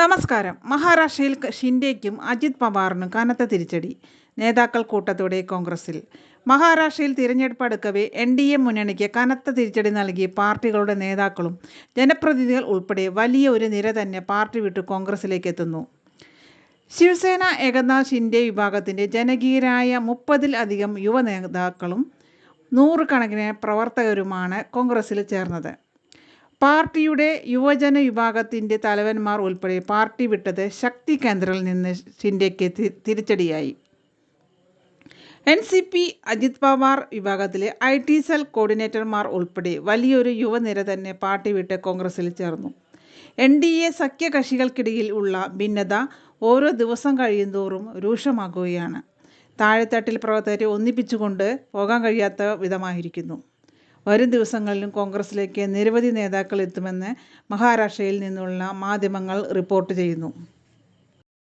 നമസ്കാരം. മഹാരാഷ്ട്രയിൽ ഷിൻഡേക്കും അജിത് പവാറിനും കനത്ത തിരിച്ചടി. നേതാക്കൾ കൂട്ടത്തോടെ കോൺഗ്രസിൽ മഹാരാഷ്ട്രയിൽ തിരഞ്ഞെടുപ്പ് അടുക്കവേ എൻ ഡി എ മുന്നണിക്ക് കനത്ത തിരിച്ചടി നൽകി പാർട്ടികളുടെ നേതാക്കളും ജനപ്രതിനിധികൾ ഉൾപ്പെടെ വലിയ ഒരു നിര തന്നെ പാർട്ടി വിട്ട് കോൺഗ്രസിലേക്ക് എത്തുന്നു. ശിവസേന ഏകനാഥ് ഷിൻഡെ വിഭാഗത്തിന്റെ ജനകീയരായ മുപ്പതിൽ അധികം യുവ നേതാക്കളും നൂറുകണക്കിന് പ്രവർത്തകരുമാണ് കോൺഗ്രസിൽ ചേർന്നത്. പാർട്ടിയുടെ യുവജന വിഭാഗത്തിന്റെ തലവന്മാർ ഉൾപ്പെടെ പാർട്ടി വിട്ടത് ശക്തി കേന്ദ്രയിൽ നിന്ന് ഷിൻഡെയ്ക്ക് തിരിച്ചടിയായി. N C P Ajit Pawar വിഭാഗത്തിലെ ഐ ടി സെൽ കോർഡിനേറ്റർമാർ ഉൾപ്പെടെ വലിയൊരു യുവനിര തന്നെ പാർട്ടി വിട്ട് കോൺഗ്രസിൽ ചേർന്നു. എൻ ഡി എ സഖ്യകക്ഷികൾക്കിടയിൽ ഉള്ള ഭിന്നത ഓരോ ദിവസം കഴിയുന്തോറും രൂക്ഷമാകുകയാണ്. താഴെത്തട്ടിൽ പ്രവർത്തകരെ ഒന്നിപ്പിച്ചുകൊണ്ട് പോകാൻ കഴിയാത്ത വിധമായിരിക്കുന്നു. വരും ദിവസങ്ങളിലും കോൺഗ്രസിലേക്ക് നിരവധി നേതാക്കൾ എത്തുമെന്ന് മഹാരാഷ്ട്രയിൽ നിന്നുള്ള മാധ്യമങ്ങൾ റിപ്പോർട്ട് ചെയ്യുന്നു.